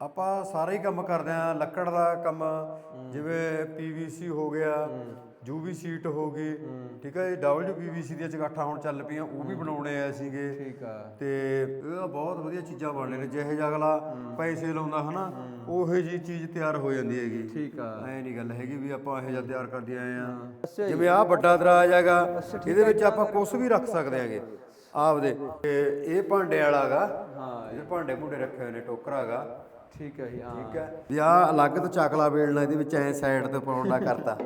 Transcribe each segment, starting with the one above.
ਆਪਾਂ ਸਾਰੇ ਹੀ ਕੰਮ ਕਰਦੇ ਆ ਲੱਕੜ ਦਾ ਕੰਮ ਜਿਵੇਂ ਪੀਵੀਸੀ ਹੋ ਗਿਆ ਯੂਵੀ ਸ਼ੀਟ ਹੋ ਗਈ ਠੀਕ ਹੈ ਜੀ ਡਬਲਯੂ ਪੀਵੀਸੀ ਦੀਆਂ ਚਗਾਠਾਂ ਹੁਣ ਚੱਲ ਪਈਆਂ ਉਹ ਵੀ ਬਣਾਉਣੇ ਆ ਸੀਗੇ। ਠੀਕ ਆ। ਤੇ ਇਹ ਬਹੁਤ ਵਧੀਆ ਚੀਜ਼ਾਂ ਬਣਨੇ ਨੇ ਜਿਹੇ ਅਗਲਾ ਪੈਸੇ ਲਾਉਂਦਾ ਹਨਾ ਉਹੇ ਜੀ ਚੀਜ਼ ਤਿਆਰ ਹੋ ਜਾਂਦੀ ਹੈਗੀ। ਠੀਕ ਆ। ਐ ਨਹੀਂ ਗੱਲ ਹੈਗੀ ਵੀ ਆਪਾਂ ਇਹੋ ਜਿਹਾ ਤਿਆਰ ਕਰਦੇ ਆਏ ਆ ਜਿਵੇਂ ਆਹ ਵੱਡਾ ਦਰਾਜ ਹੈਗਾ ਇਹਦੇ ਵਿੱਚ ਆਪਾਂ ਕੁਝ ਵੀ ਰੱਖ ਸਕਦੇ ਆਂਗੇ ਆਪਦੇ। ਇਹ ਭਾਂਡੇ ਵਾਲਾ ਹੈਗਾ ਹਾਂ। ਇਹ ਭਾਂਡੇ ਭੁੰਡੇ ਰੱਖੇ ਹੋਏ ਨੇ ਟੋਕਰਾ ਹੈਗਾ। ਠੀਕ ਹੈ ਜੀ ਹਾਂ। ਠੀਕ ਹੈ। ਵੀ ਆਹ ਅਲੱਗ ਤੋਂ ਚਾਕਲਾ ਵੇਲਣਾ ਇਹਦੇ ਵਿੱਚ ਐ ਸਾਈਡ ਤੇ ਪਾਉਣ ਦਾ ਕਰਤਾ।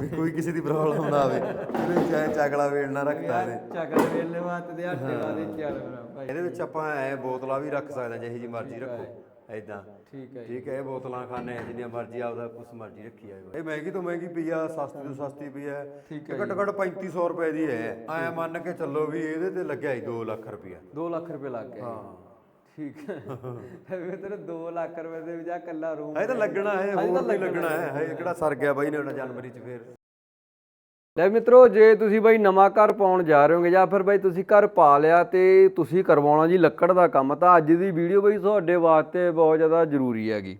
ਵੀ ਕੋਈ ਕਿਸੇ ਦੀ ਪ੍ਰੋਬਲਮ ਨਾ ਆਵੇ। ਇਹਦੇ ਵਿੱਚ ਐ ਚਾਕਲਾ ਵੇਲਣਾ ਰੱਖਤਾ ਇਹਨੇ। ਚੱਕਰ ਵੇਲੇ ਬਾਤ ਦੇ ਆਟੇ ਵਾਲੇ ਚੱਲ ਭਾਈ। ਇਹਦੇ ਵਿੱਚ ਆਪਾਂ ਐ ਬੋਤਲਾਂ ਵੀ ਰੱਖ ਸਕਦੇ ਜਿਹੇ ਜੀ ਮਰਜ਼ੀ ਰੱਖੋ। ਐਦਾਂ ਠੀਕ ਹੈ ਠੀਕ ਹੈ ਇਹ ਬੋਤਲਾਂ ਖਾਣੇ ਆ ਜਿੰਨੀਆਂ ਮਰਜ਼ੀ ਆਪਦਾ ਕੁਛ ਮਰਜ਼ੀ ਰੱਖੀ ਜਾਏ ਇਹ ਮਹਿੰਗੀ ਤੋਂ ਮਹਿੰਗੀ ਪਈ ਆ ਸਸਤੀ ਤੋਂ ਸਸਤੀ ਪਈ ਆ। ਘੱਟੋ ਘੱਟ 3500 ਰੁਪਏ ਦੀ ਹੈ। ਐ ਮੰਨ ਕੇ ਚੱਲੋ ਵੀ ਇਹਦੇ ਤੇ ਲੱਗਿਆ ਹੀ 2 ਲੱਖ ਰੁਪਇਆ। 2 ਲੱਖ ਰੁਪਏ ਲੱਗ ਗਏ ਹਾਂ। ਠੀਕ ਹੈ। ਵੀ ਤੇਰੇ 2 ਲੱਖ ਰੁਪਏ ਦੇ ਵਿੱਚ ਆ ਕੱਲਾ ਰੂਮ ਇਹ ਤਾਂ ਲੱਗਣਾ ਹੈ ਹੋਰ ਵੀ ਲੱਗਣਾ ਹੈ। ਇਹ ਕਿਹੜਾ ਸਰ ਗਿਆ ਬਾਈ ਨੇ ਉਹਨਾਂ ਜਨਵਰੀ ਚ ਫੇਰ। ਲੈ ਮਿੱਤਰੋ ਜੇ ਤੁਸੀਂ ਬਾਈ ਨਵਾਂ ਘਰ ਪਾਉਣ ਜਾ ਰਹੇ ਹੋਗੇ ਜਾਂ ਫਿਰ ਬਾਈ ਤੁਸੀਂ ਘਰ ਪਾ ਲਿਆ ਤੇ ਤੁਸੀਂ ਕਰਵਾਉਣਾ ਜੀ ਲੱਕੜ ਦਾ ਕੰਮ ਤਾਂ ਅੱਜ ਦੀ ਵੀਡੀਓ ਬਾਈ ਤੁਹਾਡੇ ਵਾਸਤੇ ਬਹੁਤ ਜ਼ਿਆਦਾ ਜ਼ਰੂਰੀ ਹੈਗੀ।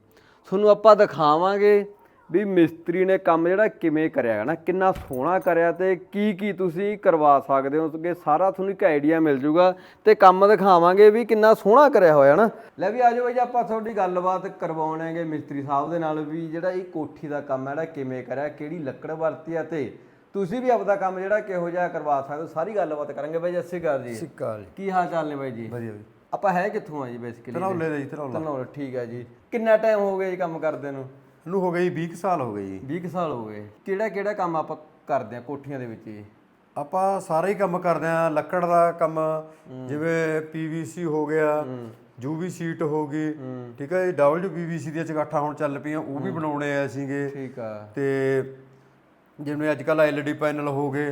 ਤੁਹਾਨੂੰ ਆਪਾਂ ਦਿਖਾਵਾਂਗੇ ਵੀ ਮਿਸਤਰੀ ਨੇ ਕੰਮ ਜਿਹੜਾ ਕਿਵੇਂ ਕਰਿਆ ਹੈ ਨਾ ਕਿੰਨਾ ਸੋਹਣਾ ਕਰਿਆ ਤੇ ਕੀ ਕੀ ਤੁਸੀਂ ਕਰਵਾ ਸਕਦੇ ਹੋ ਕਿ ਸਾਰਾ ਤੁਹਾਨੂੰ ਇੱਕ ਆਈਡੀਆ ਮਿਲ ਜੂਗਾ ਤੇ ਕੰਮ ਦਿਖਾਵਾਂਗੇ ਵੀ ਕਿੰਨਾ ਸੋਹਣਾ ਕਰਿਆ ਹੋਇਆ ਨਾ। ਲੈ ਵੀ ਆਜੋ ਬਾਈ ਜੀ ਆਪਾਂ ਤੁਹਾਡੀ ਗੱਲਬਾਤ ਕਰਵਾਉਣਾਂਗੇ ਮਿਸਤਰੀ ਸਾਹਿਬ ਦੇ ਨਾਲ ਵੀ ਜਿਹੜਾ ਇਹ ਕੋਠੀ ਦਾ ਕੰਮ ਹੈ ਜਿਹੜਾ ਕਿਵੇਂ ਕਰਿਆ ਕਿਹੜੀ ਲੱਕੜ ਵਰਤੀ ਆ ਤੇ ਤੁਸੀਂ ਵੀ ਆਪਦਾ ਕੰਮ ਜਿਹੜਾ ਕਿਹੋ ਜਿਹਾ ਕਰਵਾ ਸਕਦੇ ਹੋ ਸਾਰੀ ਗੱਲਬਾਤ ਕਰਾਂਗੇ ਬਾਈ ਜੀ। ਸਤਿ ਅਕਾਲ ਜੀ। ਸਿੱਕਾ ਕੀ ਹਾਲ ਚਾਲ ਨੇ ਬਾਈ ਜੀ? ਵਧੀਆ ਵੀ ਆਪਾਂ ਹੈ ਕਿੱਥੋਂ ਆ ਜੀ ਬੇਸਿਕਲੀ ਧਨੌਲੇ ਦਾ ਜੀ ਧਨੌਲਾ ਧਨੌਲਾ ਠੀਕ ਹੈ ਜੀ। ਕਿੰਨਾ ਟਾਈਮ ਹੋ ਗਿਆ ਜੀ ਕੰਮ ਕਰਦੇ ਨੂੰ? ਇਹਨੂੰ ਹੋ ਗਈ 20 ਕੁ ਸਾਲ ਹੋ ਗਏ ਜੀ। 20 ਕੁ ਸਾਲ ਹੋ ਗਏ। ਕਿਹੜਾ ਕਿਹੜਾ ਕੰਮ ਆਪਾਂ ਕਰਦੇ ਆ ਕੋਠੀਆਂ ਦੇ ਵਿੱਚ ਜੀ? ਆਪਾਂ ਸਾਰੇ ਹੀ ਕੰਮ ਕਰਦੇ ਆ ਲੱਕੜ ਦਾ ਕੰਮ ਜਿਵੇਂ ਪੀਵੀਸੀ ਹੋ ਗਿਆ ਯੂਵੀ ਸ਼ੀਟ ਹੋ ਗਈ ਠੀਕ ਹੈ ਜੀ ਡਬਲਯੂ ਪੀਵੀਸੀ ਦੀਆਂ ਚਗਾਠਾਂ ਹੁਣ ਚੱਲ ਪਈਆਂ ਉਹ ਵੀ ਬਣਾਉਣੇ ਆ ਸੀਗੇ। ਠੀਕ ਆ। ਤੇ ਜਿਵੇਂ ਅੱਜ ਕੱਲ ਐਲਈਡੀ ਪੈਨਲ ਹੋ ਗਏ।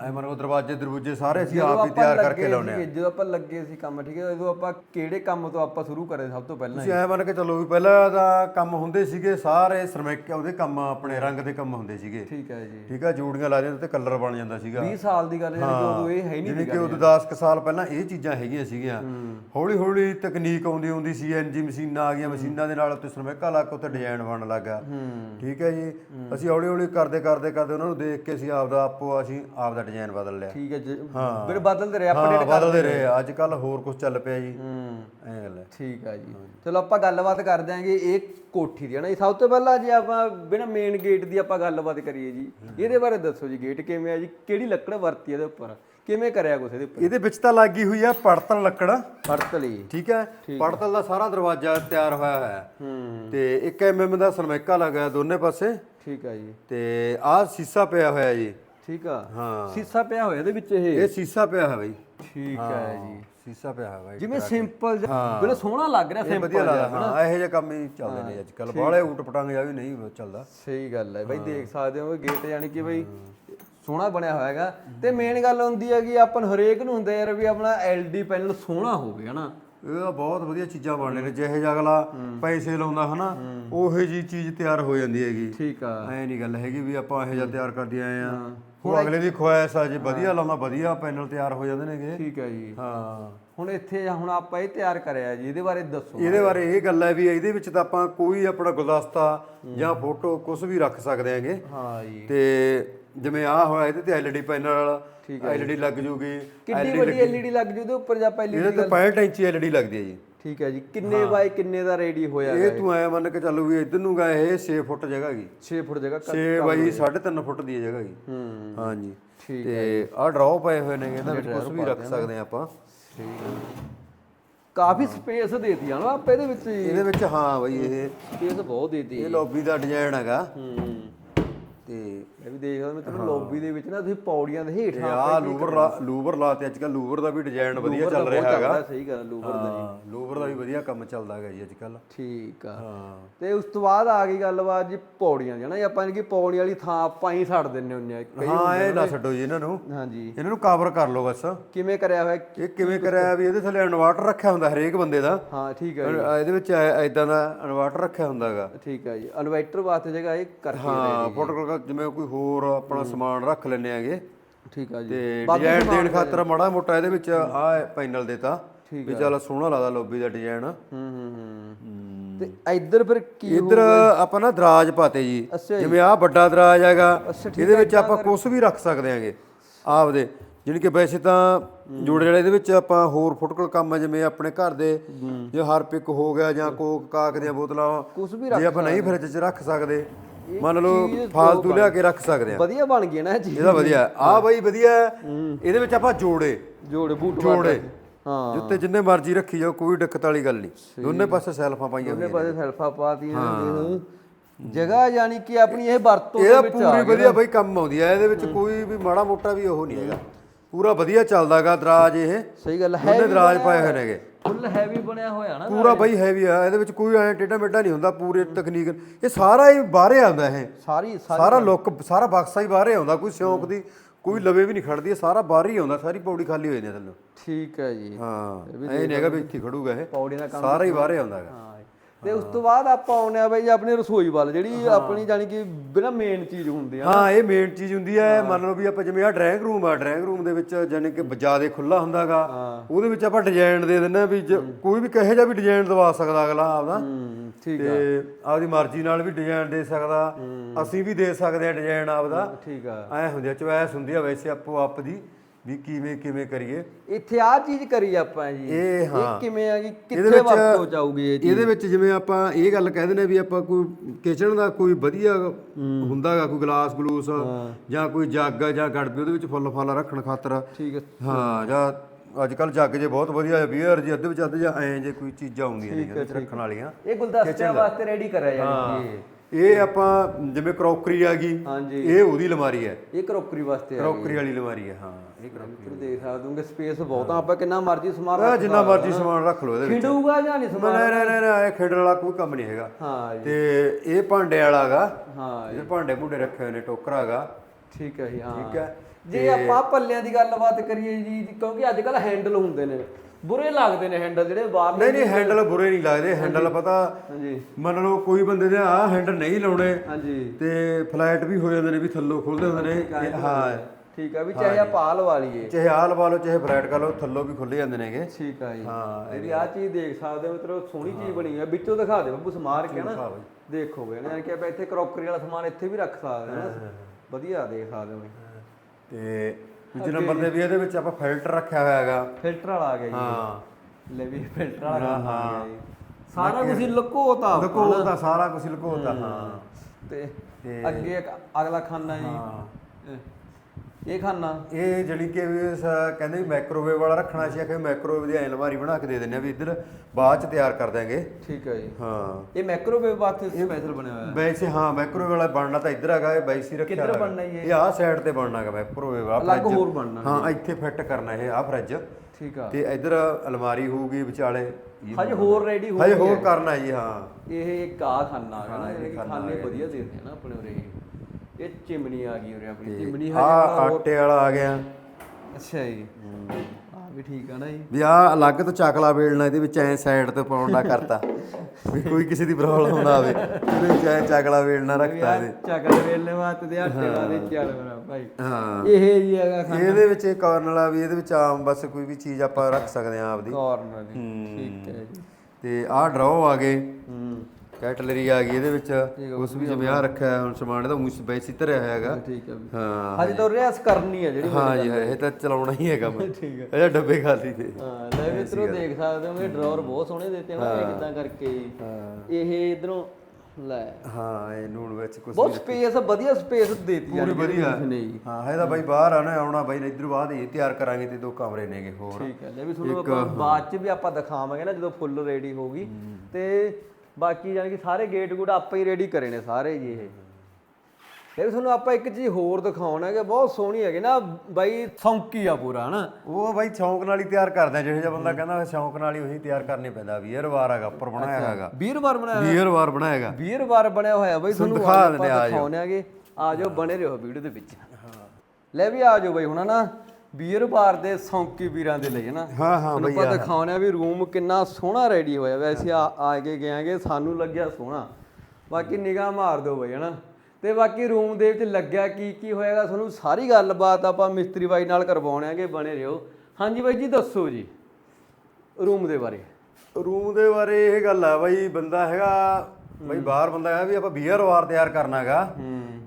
ਐ ਮਨ ਕੋ ਦਰਵਾਜ਼ੇ ਦਰਵਾਜ਼ੇ ਸਾਰੇ ਅਸੀਂ ਆਪ ਹੀ ਤਿਆਰ ਕਰਕੇ ਲਾਉਨੇ ਆ ਜਦੋਂ ਆਪਾਂ ਲੱਗੇ ਸੀ ਕੰਮ ਠੀਕ ਹੈ ਉਦੋਂ ਆਪਾਂ ਕਿਹੜੇ ਕੰਮ ਤੋਂ ਆਪਾਂ ਸ਼ੁਰੂ ਕਰੇ ਸਭ ਤੋਂ ਪਹਿਲਾਂ ਤੁਸੀਂ ਐ ਮੰਨ ਕੇ ਚੱਲੋ ਵੀ ਪਹਿਲਾਂ ਤਾਂ ਕੰਮ ਹੁੰਦੇ ਸੀਗੇ ਸਾਰੇ ਸਰਮੈਕ ਉਹਦੇ ਕੰਮ ਆਪਣੇ ਰੰਗ ਦੇ ਕੰਮ ਹੁੰਦੇ ਸੀਗੇ। ਠੀਕ ਹੈ ਜੀ। ਠੀਕ ਆ ਜੂੜੀਆਂ ਲਾ ਦਿੰਦੇ ਤੇ ਕਲਰ ਬਣ ਜਾਂਦਾ ਸੀਗਾ। 20 ਸਾਲ ਦੀ ਗੱਲ ਹੈ ਉਦੋਂ ਇਹ ਹੈ ਹੀ ਨਹੀਂ ਜਿਵੇਂ ਕਿ ਉਦੋਂ 10 ਕੁ ਸਾਲ ਪਹਿਲਾਂ ਇਹ ਚੀਜ਼ਾਂ ਹੈਗੀਆਂ ਸੀਗੀਆਂ। ਹੌਲੀ ਹੌਲੀ ਤਕਨੀਕ ਆਉਂਦੀ ਆਉਂਦੀ ਸੀ ਐਨਜੀ ਮਸ਼ੀਨਾਂ ਆ ਗਈਆਂ ਮਸ਼ੀਨਾਂ ਦੇ ਨਾਲ ਉੱਤੇ ਸਰਮੈਕਾ ਲਾ ਕੇ ਉੱਤੇ ਡਿਜ਼ਾਈਨ ਬਣਨ ਲੱਗਾ ਠੀਕ ਹੈ ਜੀ। ਅਸੀਂ ਹੌਲੀ ਹੌਲੀ ਕਰਦੇ ਕਰਦੇ ਕਰਦੇ ਉਹਨਾਂ ਨੂੰ ਦੇਖ ਕੇ ਅਸੀਂ ਆਪਦਾ ਆਪੋ ਅਸੀਂ ਆਪਦਾ ਡਿਜ਼ਾਈਨ ਬਦਲ ਲਿਆ। ਠੀਕ ਹੈ ਜੀ। ਫਿਰ ਬਦਲਦੇ ਰਹੇ ਹਾਂ ਬਦਲਦੇ ਰਹੇ। ਅੱਜ ਕੱਲ ਹੋਰ ਕੁਝ ਚੱਲ ਪਿਆ ਜੀ। ਹੂੰ। ਐਂ ਗੱਲ ਹੈ। ਠੀਕ ਆ ਜੀ। ਚਲੋ ਆਪਾਂ ਗੱਲਬਾਤ ਕਰ ਦਿਆਂਗੇ ਇਹ ਕੋਠੀ ਦੀ ਹੈ ਨਾ। ਜੀ ਸਭ ਤੋਂ ਪਹਿਲਾਂ ਜੇ ਆਪਾਂ ਬਿਨਾ ਮੇਨ ਗੇਟ ਦੀ ਆਪਾਂ ਗੱਲਬਾਤ ਕਰੀਏ ਜੀ। ਇਹਦੇ ਬਾਰੇ ਦੱਸੋ ਜੀ ਗੇਟ ਕਿਵੇਂ ਆ ਜੀ? ਕਿਹੜੀ ਲੱਕੜ ਵਰਤੀ ਇਹਦੇ ਉੱਪਰ? ਕਿਵੇਂ ਕਰਿਆ ਕੁਛ ਇਹਦੇ ਉੱਪਰ? ਇਹਦੇ ਵਿੱਚ ਤਾਂ ਲੱਗੀ ਹੋਈ ਆ ਪੜਤਲ ਲੱਕੜ। ਪਰਤਲੀ ਠੀਕ ਹੈ। ਪੜਤਲ ਦਾ ਸਾਰਾ ਦਰਵਾਜ਼ਾ ਤਿਆਰ ਹੋਇਆ ਹੋਇਆ ਹੈ। ਹੂੰ। ਤੇ 1 ਐਮਐਮ ਦਾ ਸਰਮੈਕਾ ਲੱਗਾ ਦੋਨੇ ਪਾਸੇ। ਠੀਕ ਆ ਜੀ। ਤੇ ਆਹ ਸੀਸਾ ਪਿਆ ਹੋਇਆ ਜੀ। ਠੀਕ ਆ? ਹਾਂ। ਸੀਸਾ ਪਿਆ ਹੋਇਆ ਇਹਦੇ ਵਿੱਚ ਇਹ? ਇਹ ਸੀਸਾ ਪਿਆ ਹੋਇਆ ਬਾਈ। ਠੀਕ ਹੈ। ਜੀ। ਸੀਸਾ ਪਿਆ ਹੋਇਆ ਬਾਈ ਜਿਵੇਂ ਸਿੰਪਲ ਬਿਲਕੁਲ ਸੋਹਣਾ ਲੱਗ ਰਿਹਾ ਸਿੰਪਲ ਵਧੀਆ ਲੱਗਦਾ ਹਾਂ ਇਹੋ ਜਿਹੇ ਕੰਮ ਹੀ ਚੱਲਦੇ ਨੇ ਅੱਜ ਕੱਲ ਬਾਹਲੇ ਊਟ ਪਟਾਂਗ ਜਾ ਵੀ ਨਹੀਂ ਚੱਲਦਾ। ਸਹੀ ਗੱਲ ਹੈ ਬਾਈ ਦੇਖ ਸਕਦੇ ਹੋ ਗੇਟ ਯਾਨੀ ਕਿ ਬਈ ਸੋਹਣਾ ਬਣਿਆ ਹੋਇਆ ਹੈਗਾ। ਤੇ ਮੇਨ ਗੱਲ ਹੁੰਦੀ ਹੈ ਕਿ ਆਪਾਂ ਹਰੇਕ ਨੂੰ ਹੁੰਦਾ ਯਾਰ ਵੀ ਆਪਣਾ ਐਲਡੀ ਪੈਨਲ ਸੋਹਣਾ ਹੋਵੇ ਹਨਾ? ਇਹ ਬਹੁਤ ਵਧੀਆ ਚੀਜ਼ਾਂ ਬਣਨੇ ਨੇ। ਜਿਹੇ ਅਗਲਾ ਪੈਸੇ ਲਾਉਂਦਾ ਹਨਾ ਉਹੇ ਜੀ ਚੀਜ਼ ਤਿਆਰ ਹੋ ਜਾਂਦੀ ਹੈਗੀ। ਠੀਕ ਆ। ਐ ਨਹੀਂ ਗੱਲ ਹੈਗੀ ਵੀ ਆਪਾਂ ਇਹੋ ਜਿਹਾ ਤਿਆਰ ਕਰਦੇ ਆਏ ਆ। ਹੁਣ ਅਗਲੇ ਦੀ ਖੁਆਇਸ਼ ਆ ਜੇ ਵਧੀਆ ਲਾਉਂਦਾ ਵਧੀਆ ਪੈਨਲ ਤਿਆਰ ਹੋ ਜਾਂਦੇ ਨੇਗੇ। ਠੀਕ ਹੈ ਜੀ। ਹਾਂ। ਹੁਣ ਇੱਥੇ ਹੁਣ ਆਪਾਂ ਇਹ ਤਿਆਰ ਕਰਿਆ ਜੀ ਇਹਦੇ ਬਾਰੇ ਦੱਸੋ ਇਹਦੇ ਬਾਰੇ ਇਹ ਗੱਲ ਹੈ ਵੀ ਇਹਦੇ ਵਿੱਚ ਤਾਂ ਆਪਾਂ ਕੋਈ ਆਪਣਾ ਗੁਲਦਸਤਾ ਜਾਂ ਫੋਟੋ ਕੁਝ ਵੀ ਰੱਖ ਸਕਦੇ ਆਂਗੇ ਹਾਂ ਜੀ। ਤੇ ਜਿਵੇਂ ਆ ਹੋਇਆ ਇਹਦੇ ਤੇ ਐਲਈਡੀ ਪੈਨਲ ਐਲਈਡੀ ਲੱਗ ਜੂਗੀ ਕਿੰਨੀ ਵੱਡੀ ਐਲਈਡੀ ਲੱਗ ਜੂ ਉਹਦੇ ਉੱਪਰ ਜਾਂ ਆਪਾਂ ਇਹਦੇ ਤੇ 65 ਇੰਚੀ ਐਲਈਡੀ ਲੱਗਦੀ ਹੈ ਜੀ। ਠੀਕ ਹੈ ਜੀ। ਕਿੰਨੇ ਬਾਈ ਕਿੰਨੇ ਦਾ ਰੇਡੀ ਹੋਇਆ ਇਹ ਤੂੰ ਐ ਮੰਨ ਕੇ ਚੱਲੂ ਵੀ ਇਧਰ ਨੂੰ ਗਾ ਇਹ 6 ਫੁੱਟ ਜਗ੍ਹਾ ਗਈ 6 ਫੁੱਟ ਜਗ੍ਹਾ 6 ਬਾਈ 3.5 ਫੁੱਟ ਦੀ ਜਗ੍ਹਾ ਗਈ ਹੂੰ। ਹਾਂਜੀ। ਠੀਕ ਤੇ ਆਹ ਡਰਾਅ ਪਏ ਹੋਏ ਨੇ ਇਹਦੇ ਵਿੱਚ ਕੁਝ ਵੀ ਰੱਖ ਸਕਦੇ ਆ ਆਪਾਂ। ਠੀਕ ਹੈ। ਕਾਫੀ ਸਪੇਸ ਦੇਤੀ ਆ ਨਾ ਆਪਾਂ ਇਹਦੇ ਵਿੱਚ ਇਹਦੇ ਵਿੱਚ ਹਾਂ ਬਾਈ ਇਹ। ਸਪੇਸ ਬਹੁਤ ਦੇਤੀ। ਇਹ ਲੌਬੀ ਦਾ ਡਿਜ਼ਾਈਨ ਹੈਗਾ। ਹੂੰ। ਤੇ ਇਹ ਵੀ ਦੇਖ ਸਕਦੇ ਮਿੱਤਰੋ ਲੌਬੀ ਦੇ ਵਿੱਚ ਨਾ ਤੁਸੀਂ ਪੌੜੀਆਂ ਦੇ ਹੇਠਾਂ ਆ ਲੂਵਰ ਲੂਵਰ ਲਾ ਤੇ ਅੱਜ ਕੱਲ ਲੂਵਰ ਦਾ ਵੀ ਡਿਜ਼ਾਈਨ ਵਧੀਆ ਚੱਲ ਰਿਹਾ ਹੈਗਾ। ਸਹੀ ਗੱਲ ਲੂਵਰ ਦਾ ਹਾਂ ਲੂਵਰ ਦਾ ਵੀ ਵਧੀਆ ਕੰਮ ਚੱਲਦਾ ਹੈਗਾ ਜੀ ਅੱਜ ਕੱਲ ਠੀਕ ਆ। ਹਾਂ। ਤੇ ਉਸ ਤੋਂ ਬਾਅਦ ਆ ਗਈ ਗੱਲਬਾਤ ਜੀ ਪੌੜੀਆਂ ਦੀ ਨਾ ਜੀ ਆਪਾਂ ਕਿ ਪੌੜੀ ਵਾਲੀ ਥਾਂ ਆਪਾਂ ਹੀ ਛੱਡ ਦਿੰਨੇ ਹੁੰਨੇ ਆ ਕਈ ਹਾਂ ਇਹ ਨਾ ਛੱਡੋ ਜੀ ਇਹਨਾਂ ਨੂੰ। ਹਾਂਜੀ। ਇਹਨਾਂ ਨੂੰ ਕਵਰ ਕਰ ਲਓ ਬਸ। ਕਿਵੇਂ ਕਰਿਆ ਹੋਇਆ? ਇਹ ਕਿਵੇਂ ਕਰਿਆ ਵੀ ਇਹਦੇ ਥੱਲੇ ਇਨਵਰਟਰ ਰੱਖਿਆ ਹੁੰਦਾ ਹਰੇਕ ਬੰਦੇ ਦਾ। ਹਾਂ ਠੀਕ ਹੈ ਇਹਦੇ ਵਿੱਚ ਐਦਾਂ ਦਾ ਇਨਵਰਟਰ ਰੱਖਿਆ ਹੁੰਦਾ ਹੈਗਾ। ਠੀਕ ਹੈ ਜੀ। ਇਨਵਰਟਰ ਵਾਸਤੇ ਜਗ੍ਹਾ ਇਹ ਕਰਕੇ ਹਾਂ ਫੋਟੋ ਜਿਵੇਂ ਕੋਈ ਹੋਰ ਆਪਣਾ ਸਮਾਨ ਰੱਖ ਲੈਣੇ ਆਗੇ ਠੀਕ ਆ ਜੀ। ਤੇ ਡਿਜ਼ਾਈਨ ਦੇਣ ਖਾਤਰ ਮਾੜਾ ਮੋਟਾ ਇਹਦੇ ਵਿੱਚ ਆ ਪੈਨਲ ਦੇਤਾ ਵੀ ਚੱਲ ਸੋਹਣਾ ਲੱਗਦਾ ਲੋਬੀ ਦਾ ਡਿਜ਼ਾਈਨ ਹੂੰ ਹੂੰ ਹੂੰ। ਤੇ ਇੱਧਰ ਫਿਰ ਕੀ ਇੱਧਰ ਆਪਾਂ ਨਾ ਦਰਾਜ ਪਾਤੇ ਜੀ। ਜਿਵੇਂ ਆਹ ਵੱਡਾ ਦਰਾਜ ਹੈਗਾ ਇਹਦੇ ਵਿੱਚ ਆਪਾਂ ਕੁਝ ਵੀ ਰੱਖ ਸਕਦੇ ਆਂਗੇ ਆਪਦੇ। ਜਾਣੀ ਕਿ ਵੈਸੇ ਤਾਂ ਜੋੜੇ ਵਾਲੇ ਦੇ ਵਿੱਚ ਆਪਾਂ ਹੋਰ ਫੁੱਟਕਲ ਕੰਮ ਆ ਜਿਵੇਂ ਆਪਣੇ ਘਰ ਦੇ ਜੇ ਹਾਰਪਿਕ ਹੋ ਗਿਆ ਜਾਂ ਕੋਕ ਕਾਕ ਦੀਆਂ ਬੋਤਲਾਂ ਕੁਝ ਵੀ ਜੇ ਆਪਾਂ ਨਹੀਂ ਫਰਿੱਜ 'ਚ ਰੱਖ ਸਕਦੇ। ਮੰਨ ਲਓ ਫਾਲਤੂ ਲਿਆ ਕੇ ਰੱਖ ਸਕਦੇ ਆ। ਵਧੀਆ ਬਣ ਗਈ ਨਾ ਇਹ ਚੀਜ਼। ਇਹਦਾ ਵਧੀਆ। ਆ ਬਾਈ ਵਧੀਆ। ਹੈ। ਇਹਦੇ ਵਿੱਚ ਆਪਾਂ ਜੋੜੇ। ਜੋੜੇ ਬੂਟ ਜੋੜੇ। ਹਾਂ। ਜਿੱਤੇ ਜਿੰਨੇ ਮਰਜ਼ੀ ਰੱਖੀ ਜਾਓ ਕੋਈ ਦਿੱਕਤ ਵਾਲੀ ਗੱਲ ਨਹੀਂ। ਦੋਨੇ ਪਾਸੇ ਸੈਲਫਾਂ ਪਾਈਆਂ ਉਹਨੇ ਪਾਸੇ ਸੈਲਫਾ ਪਾਤੀਆਂ ਨੇ। ਜਗ੍ਹਾ ਯਾਨੀ ਕਿ ਆਪਣੀ ਇਹ ਵਰਤੋਂ ਦੇ ਇਹਦਾ ਵਿੱਚ ਆ ਪੂਰੀ ਵਧੀਆ ਬਾਈ ਕੰਮ ਆਉਂਦੀ ਹੈ ਇਹਦੇ ਵਿੱਚ ਕੋਈ ਵੀ ਮਾੜਾ ਮੋਟਾ ਵੀ ਉਹ ਨਹੀਂ ਹੈਗਾ। ਪੂਰਾ ਵਧੀਆ ਚੱਲਦਾਗਾ ਦਰਾਜ ਇਹ। ਸਹੀ ਗੱਲ। ਹੈ ਦੋਨੇ ਦਰਾਜ ਪਾਏ ਹੋਏ ਨੇਗੇ। ਫੁੱਲ ਹੈਵੀ ਬਣਿਆ ਹੋਇਆ ਨਾ ਪੂਰਾ ਬਾਈ ਹੈਵੀ ਆ ਇਹਦੇ ਵਿੱਚ ਕੋਈ ਐ ਟੇਢਾ ਮੇਢਾ ਨਹੀਂ ਹੁੰਦਾ ਪੂਰੇ ਤਕਨੀਕ। ਇਹ ਸਾਰਾ ਹੀ ਬਾਹਰੇ ਆਉਂਦਾ ਇਹ। ਸਾਰੀ ਸਾਰੀ ਲੁੱਕ ਸਾਰਾ ਬਕਸਾ ਹੀ ਬਾਹਰੇ ਆਉਂਦਾ ਕੋਈ ਸਿਉਂਕ ਦੀ ਕੋਈ ਲਵੇ ਵੀ ਨਹੀਂ ਖੜਦੀ ਇਹ ਸਾਰਾ ਬਾਹਰ ਹੀ ਆਉਂਦਾ ਸਾਰੀ ਪੌੜੀ ਖਾਲੀ ਹੋ ਜਾਂਦੀ ਥੱਲੋਂ। ਠੀਕ ਹੈ ਜੀ। ਹਾਂ ਐ ਨਹੀਂ ਹੈਗਾ ਵੀ ਇੱਥੇ ਖੜੂਗਾ ਇਹ। ਪੌੜੀ ਦਾ ਕੰਮ ਸਾਰਾ ਹੀ ਬਾਹਰੇ ਆਉਂਦਾ ਹੈਗਾ। ਤੇ ਉਸ ਤੋਂ ਬਾਅਦ ਆਪਾਂ ਆਉਨੇ ਆ ਬਈ ਆਪਣੀ ਰਸੋਈ ਵੱਲ ਜਿਹੜੀ ਆਪਣੀ ਜਾਨੀ ਕਿ ਬਿਨਾ ਮੇਨ ਚੀਜ਼ ਹੁੰਦੀ ਆ ਹਾਂ ਇਹ ਮੇਨ ਚੀਜ਼ ਹੁੰਦੀ ਹੈ। ਮੰਨ ਲਓ ਵੀ ਆਪਾਂ ਜਿਵੇਂ ਆ ਡਰਾਇੰਗ ਰੂਮ ਆ ਡਰਾਇੰਗ ਰੂਮ ਦੇ ਵਿੱਚ ਜਾਨੀ ਕਿ ਜ਼ਿਆਦਾ ਖੁੱਲਾ ਹੁੰਦਾਗਾ ਉਹਦੇ ਵਿੱਚ ਆਪਾਂ ਡਿਜ਼ਾਈਨ ਦੇ ਦਿੰਦੇ ਆ ਵੀ ਕੋਈ ਵੀ ਕਹੇ ਜਾ ਵੀ ਡਿਜ਼ਾਈਨ ਦਵਾ ਸਕਦਾ ਅਗਲਾ ਆਪਦਾ। ਠੀਕ ਤੇ ਆਪਦੀ ਮਰਜ਼ੀ ਨਾਲ ਵੀ ਡਿਜ਼ਾਈਨ ਦੇ ਸਕਦਾ ਅਸੀਂ ਵੀ ਦੇ ਸਕਦੇ ਆ ਡਿਜ਼ਾਈਨ ਆਪਦਾ। ਠੀਕ ਆ। ਐ ਹੁੰਦੀ ਆ ਚੁਆਇਸ ਹੁੰਦੀ ਆ ਵੈਸੇ ਆਪੋ ਆਪ ਦੀ। ਵੀ ਕਿਵੇਂ ਕਿਵੇਂ ਕਰੀਏ? ਇੱਥੇ ਆ ਚੀਜ਼ ਕਰੀ ਆਪਾਂ ਜੀ। ਇਹ ਹਾਂ। ਕਿਵੇਂ ਆ ਜੀ? ਇਹਦੇ ਕਿੱਥੇ ਵਿੱਚ- ਵਰਤੋਂ ਚਾਊਗੀ ਇਹ ਚੀਜ਼? ਇਹਦੇ ਵਿੱਚ ਜਿਵੇਂ ਆਪਾਂ ਇਹ ਗੱਲ ਕਹਿ ਦਿੰਦੇ ਆ ਵੀ ਆਪਾਂ ਕੋਈ ਕਿਚਨ ਦਾ ਕੋਈ ਵਧੀਆ ਹੁੰਦਾਗਾ ਕੋਈ ਗਲਾਸ ਗਲੂਸ ਜਾਂ ਕੋਈ ਜੱਗ ਜਾਂ ਗੜਬੀ ਉਹਦੇ ਵਿੱਚ ਫੁੱਲ ਫਾਲਾ ਰੱਖਣ ਖਾਤਰ। ਠੀਕ ਹੈ। ਹਾਂ ਜਾਂ ਅੱਜ ਕੱਲ ਜੱਗ ਜੇ ਬਹੁਤ ਵਧੀਆ ਬੀਅਰ ਜੀ ਅੱਧੇ ਵਿੱਚ ਅੱਧੇ ਜਾਂ ਐਂ ਜੇ ਕੋਈ ਚੀਜ਼ਾਂ ਆਉਂਦੀਆਂ ਨੇ ਇਹਦੇ ਵਿੱਚ ਰੱਖਣ ਵਾਲੀਆਂ ਇਹ ਗੁਲਦਸਤਿਆਂ ਵਾਸਤੇ ਰੈਡੀ ਕਰਿਆ ਇਹ। ਆਪਾਂ ਜਿਵੇਂ ਕਰੋਕਰੀ ਆ ਗਈ ਹਾਂਜੀ। ਇਹ ਉਹਦੀ ਅਲਮਾਰੀ ਹੈ। ਇਹ ਕਰੋਕਰੀ ਵਾਸਤੇ ਆ ਕਰੋਕਰੀ ਵਾਲੀ ਅਲਮਾਰੀ ਹੈ ਹਾਂ। ਇਹ ਕਰੋਕਰੀ ਦੇਖ ਸਕਦੇ ਹੋਗੇ ਸਪੇਸ ਬਹੁਤ ਆ। ਆਪਾਂ ਕਿੰਨਾ ਮਰਜ਼ੀ ਸਮਾਨ ਰੱਖ ਜਿੰਨਾ ਮਰਜ਼ੀ ਸਮਾਨ ਰੱਖ ਲਓ ਇਹਦੇ ਵਿੱਚ। ਖਿੰਡੂਗਾ ਜਾਂ ਨਹੀਂ ਸਮਾਨ? ਨਹੀਂ ਨਹੀਂ ਨਹੀਂ ਇਹ ਖੇਡਣ ਵਾਲਾ ਕੋਈ ਕੰਮ ਨਹੀਂ ਹੈਗਾ। ਹਾਂ ਜੀ। ਤੇ ਇਹ ਭਾਂਡੇ ਵਾਲਾਗਾ। ਹਾਂ ਇਹ ਭਾਂਡੇ ਭੁੰਡੇ ਰੱਖੇ ਹੋਏ ਨੇ ਟੋਕਰਾ ਹੈਗਾ ਠੀਕ ਹੈ ਜੀ ਹਾਂ। ਠੀਕ ਹੈ। ਜੇ ਆਪਾਂ ਪੱਲਿਆਂ ਦੀ ਗੱਲਬਾਤ ਕਰੀਏ ਜੀ ਕਿਉਂਕਿ ਅੱਜ ਕੱਲ ਹੈਂਡਲ ਹੁੰਦੇ ਨੇ। ਬੁਰੇ ਲੱਗਦੇ ਨੇ ਹੈਂਡਲ ਜਿਹੜੇ ਬਾਹਰ ਨਹੀਂ ਨਹੀਂ ਹੈਂਡਲ ਬੁਰੇ ਨਹੀਂ ਲੱਗਦੇ। ਹੈਂਡਲ ਪਤਾ ਹਾਂਜੀ। ਮੰਨ ਲਓ ਕੋਈ ਬੰਦੇ ਦੇ ਆਹ ਹੈਂਡਲ ਨਹੀਂ ਲਾਉਣੇ ਹਾਂਜੀ। ਤੇ ਫਲੈਟ ਵੀ ਹੋ ਜਾਂਦੇ ਨੇ ਵੀ ਥੱਲੋਂ ਖੁੱਲਦੇ ਹੁੰਦੇ ਨੇ ਹਾਂ। ਠੀਕ ਆ ਵੀ ਚਾਹੇ ਆ ਪਾਲ ਵਾਲੀਏ ਚਾਹੇ ਆਹ ਲਵਾ ਲਓ ਚਾਹੇ ਫਲੈਟ ਕਰ ਲਓ ਥੱਲੋਂ ਵੀ ਖੁੱਲੇ ਜਾਂਦੇ ਨੇਗੇ। ਠੀਕ ਆ ਜੀ। ਹਾਂ ਇਹਦੀ ਆ ਚੀਜ਼ ਦੇਖ ਸਕਦੇ ਹੋ ਮਤਲਬ ਸੋਹਣੀ ਚੀਜ਼ ਬਣੀ ਹੈ ਵਿੱਚੋਂ ਦਿਖਾ ਦੇ ਬੱਬੂ ਸਮਾਰ ਕੇ ਨਾ। ਦੇਖੋ ਬਈ। ਨਾ ਕਿ ਆਪਾਂ ਇੱਥੇ ਕਰੋਕਰੀ ਵਾਲਾ ਸਮਾਨ ਇੱਥੇ ਵੀ ਰੱਖ ਸਕਦੇ ਹਾਂ। ਵਧੀਆ ਦੇਖ ਸਕਦੇ ਹੋ ਤੇ ਦੂਜੇ ਨੰਬਰ ਤੇ ਵੀ ਇਹਦੇ ਵਿੱਚ ਆਪਾਂ ਫਿਲਟਰ ਰੱਖਿਆ ਹੋਇਆ ਹੈਗਾ। ਫਿਲਟਰ ਵਾਲਾ ਆ ਗਿਆ ਜੀ। ਹਾਂ। ਲੈ ਵੀ ਫਿਲਟਰ ਵਾਲਾ ਕੰਮ ਆ ਗਿਆ ਜੀ। ਸਾਰਾ ਕੁਝ ਲੁਕੋਤਾ ਲੁਕੋਤਾ ਸਾਰਾ ਕੁਝ ਲੁਕੋਤਾ ਹਾਂ। ਤੇ ਅੱਗੇ ਇੱਕ ਅਗਲਾ ਖਾਨਾ ਜੀ। ਇਹ- ਇਹ ਖਾਨਾ? ਇਹ ਜਣੀ ਕਿ ਵੀ ਸ- ਕਹਿੰਦੇ ਵੀ ਮਾਈਕ੍ਰੋਵੇਵ ਵਾਲਾ ਰੱਖਣਾ ਸੀ ਕਿ ਮਾਈਕ੍ਰੋਵੇਵ ਦੀ ਐ ਅਲਮਾਰੀ ਬਣਾ ਕੇ ਦੇ ਦਿੰਨੇ ਆ ਵੀ ਇੱਧਰ ਬਾਅਦ ਚ ਤਿਆਰ ਕਰ ਦਾਂਗੇ ਠੀਕ ਹੈ ਜੀ। ਹਾਂ। ਇਹ ਮਾਈਕ੍ਰੋਵੇਵ ਵਾਸਤੇ ਸਪੈਸ਼ਲ ਬਣਿਆ ਹੋਇਆ? ਵੈਸੇ ਹਾਂ ਮਾਈਕ੍ਰੋਵੇਵ ਵਾਲਾ ਬਣਨਾ ਤਾਂ ਇੱਧਰ ਹੈਗਾ ਇਹ ਬਾਈਸੀ ਰੱਖਿਆ ਕਿੱਧਰ ਹੋਇਆ। ਬਣਨਾ ਜੀ ਇਹ? ਇਹ ਆਹ ਸਾਈਡ ਤੇ ਬਣਨਾ ਹੈਗਾ ਮਾਈਕ੍ਰੋਵੇਵ ਆ ਅਲੱਗ। ਹੋਰ ਬਣਨਾ। ਹਾਂ ਇੱਥੇ ਫਿੱਟ ਕਰਨਾ ਇਹ ਆ ਫ੍ਰਿਜ ਠੀਕ ਆ। ਤੇ ਇੱਧਰ ਅਲਮਾਰੀ ਹੋਊਗੀ ਵਿਚਾਲੇ। ਇਹ ਹਜੇ ਹੋਰ ਰੈਡੀ ਹੋ ਹਜੇ ਹੋਰ ਕਰਨਾ ਜੀ ਹਾਂ। ਇਹ ਇੱਕ ਆ ਖਾਨਾ ਹੈ ਨਾ ਜਿਹੜੇ ਕਿ ਖਾਨੇ ਵਧੀਆ ਦਿੰਦੇ ਨਾ ਆਪਣੇ ਉਰੇ। ਇਹ ਚਿਮਨੀ ਆ ਗਈ ਉਰੇ ਆਪਣੀ ਚਿਮਨੀ ਆ ਆਟੇ ਵਾਲਾ ਆ ਗਿਆ। ਅੱਛਾ ਜੀ। ਆ ਵੀ ਠੀਕ ਆ ਨਾ ਜੀ। ਵੀ ਆ ਅਲੱਗ ਤੋਂ ਚਾਕਲਾ ਵੇਲਣਾ ਇਹਦੇ ਵਿੱਚ ਐ ਸਾਈਡ ਤੇ ਪਾਉਣ ਦਾ ਕਰਤਾ। ਵੀ ਕੋਈ ਕਿਸੇ ਦੀ ਪ੍ਰੋਬਲਮ ਨਾ ਆਵੇ। ਇਹਦੇ ਵਿੱਚ ਐ ਚਾਕਲਾ ਵੇਲਣਾ ਰੱਖਤਾ ਇਹਦੇ। ਚੱਕਰ ਵੇਲੇ ਵਾਤ ਦੇ ਆਟੇ ਵਾਲੇ ਚੱਲ ਬਣਾ ਭਾਈ। ਹਾਂ। ਇਹ ਜੀ ਹੈਗਾ ਖਾਨਾ ਇਹਦੇ ਵਿੱਚ ਇਹ ਕਾਰਨ ਵਾਲਾ ਵੀ ਇਹਦੇ ਵਿੱਚ ਆਮ ਬਸ ਕੋਈ ਵੀ ਚੀਜ਼ ਆਪਾਂ ਰੱਖ ਸਕਦੇ ਆ ਆਪਦੀ। ਕਾਰਨਰ ਠੀਕ ਹੈ ਜੀ। ਤੇ ਆਹ ਡਰਾਓ ਆ ਗਏ। ਹੂੰ। ਕੈਟਲਰੀ ਆ ਗਈ ਇਹਦੇ ਵਿੱਚ ਉਸ ਵੀ ਜਿਵੇਂ ਆ ਰੱਖਿਆ ਹੁਣ ਸਮਾਨ ਇਹਦਾ ਮੂਸ ਬੈਸੀ ਧਰਿਆ ਹੋਇਆ ਹੈਗਾ। ਠੀਕ ਹੈ ਹਾਂ ਹਜੇ ਤਾਂ ਰਿਆਸ ਕਰਨੀ ਹੈ ਜਿਹੜੀ ਹਾਂ ਜੀ ਇਹ ਤਾਂ ਚਲਾਉਣਾ ਹੀ ਹੈਗਾ ਮੈਂ। ਠੀਕ ਹੈ ਇਹ ਡੱਬੇ ਖਾਲੀ ਤੇ ਹਾਂ ਲੈ ਮਿੱਤਰੋ ਦੇਖ ਸਕਦੇ ਹੋ ਇਹ ਡਰਾਅਰ ਬਹੁਤ ਸੋਹਣੇ ਦਿੱਤੇ ਹੋਏ ਨੇ ਕਿਦਾਂ ਕਰਕੇ ਜੀ। ਇਹ ਇਧਰੋਂ ਲੈ। ਹਾਂ ਇਹ ਨੂਣ ਵਿੱਚ ਕੁਝ ਬਹੁਤ ਸਪੇਸ ਵਧੀਆ ਸਪੇਸ ਦੇਤੀ ਪੂਰੀ ਵਧੀਆ। ਹਾਂ ਇਹਦਾ ਬਾਈ ਬਾਹਰ ਆਣਾ ਆਉਣਾ ਬਾਈ ਇਧਰ ਬਾਅਦ ਹੀ ਤਿਆਰ ਕਰਾਂਗੇ ਤੇ ਦੋ ਕਮਰੇ ਨੇਗੇ ਹੋਰ। ਠੀਕ ਹੈ ਲੈ ਵੀ ਤੁਹਾਨੂੰ ਆਪਾਂ ਬਾਅਦ ਚ ਵੀ ਆਪਾਂ ਦਿਖਾਵਾਂਗੇ ਨਾ ਜਦੋਂ ਫੁੱਲ ਰੈਡੀ ਹੋਊਗੀ। ਤੇ ਬਾਕੀ ਜਾਨੀ ਕਿ ਸਾਰੇ ਗੇਟ ਗੂਟ ਆਪਾਂ ਹੀ ਰੈਡੀ ਕਰੇ ਨੇ ਸਾਰੇ ਜੀ ਇਹ। ਇਹ ਵੀ ਤੁਹਾਨੂੰ ਆਪਾਂ ਇੱਕ ਚੀਜ਼ ਹੋਰ ਦਿਖਾਉਣਾ ਕਿ ਬਹੁਤ ਸੋਹਣੀ ਹੈਗੀ ਨਾ ਬਾਈ ਸੌਂਕੀ ਆ ਪੂਰਾ ਹਨਾ? ਉਹ ਬਾਈ ਸ਼ੌਂਕ ਨਾਲ ਹੀ ਤਿਆਰ ਕਰਦੇ ਜਿਹੋ ਜਿਹਾ ਬੰਦਾ ਕਹਿੰਦਾ ਸ਼ੌਂਕ ਨਾਲ ਹੀ ਉਹੀ ਤਿਆਰ ਕਰਨੇ ਪੈਂਦਾ ਵੀਰ ਵਾਰ ਹੈਗਾ ਉੱਪਰ ਬਣਾਇਆ ਹੈਗਾ। ਵੀਰਵਾਰ ਬਣਾਇਆ ਵੀਰ ਵਾਰ ਬਣਾਏਗਾ ਵੀਰਵਾਰ ਬਣਿਆ ਹੋਇਆ ਬਾਈ ਤੁਹਾਨੂੰ ਦਿਖਾ ਦਿੰਦੇ ਆਪਾਂ ਆ ਜਾਓ। ਦਿਖਾਉਣਾਗੇ ਆ ਜਾਓ ਬਣੇ ਰਹੋ ਵੀਡੀਓ ਦੇ ਵਿੱਚ। ਲੈ ਵੀ ਆ ਜਾਓ ਬਾਈ ਹੁਣ ਨਾ ਵੀਰਵਾਰ ਦੇ ਸੌਂਕੀ ਵੀਰਾਂ ਦੇ ਲਈ ਹਨਾ ਹਾਂ ਹਾਂ ਤੁਹਾਨੂੰ ਆਪਾਂ ਦਿਖਾਉਣਾ ਵੀ ਰੂਮ ਕਿੰਨਾ ਸੋਹਣਾ ਰੈਡੀ ਹੋਇਆ ਵੈਸੇ ਆ ਆ ਕੇ ਗਿਆਗੇ ਸਾਨੂੰ ਲੱਗਿਆ ਸੋਹਣਾ। ਬਾਕੀ ਨਿਗਾਹ ਮਾਰ ਦਿਓ ਬਈ ਹਨਾ ਤੇ ਬਾਕੀ ਰੂਮ ਦੇ ਵਿੱਚ ਲੱਗਿਆ ਕੀ ਕੀ ਹੋਏਗਾ ਤੁਹਾਨੂੰ ਸਾਰੀ ਗੱਲਬਾਤ ਆਪਾਂ ਮਿਸਤਰੀ ਬਾਈ ਨਾਲ ਕਰਵਾਉਣਾਂਗੇ ਬਣੇ ਰਹੋ। ਹਾਂਜੀ ਬਾਈ ਜੀ ਦੱਸੋ ਜੀ ਰੂਮ ਦੇ ਬਾਰੇ। ਰੂਮ ਦੇ ਬਾਰੇ ਇਹ ਗੱਲ ਆ ਬਾਈ ਬੰਦਾ ਹੈਗਾ ਬਾਈ ਬਾਹਰ ਬੰਦਾ ਹੈ ਵੀ ਆਪਾਂ ਬੀਅਰ ਵਾਰ ਤਿਆਰ ਕਰਨਾਗਾ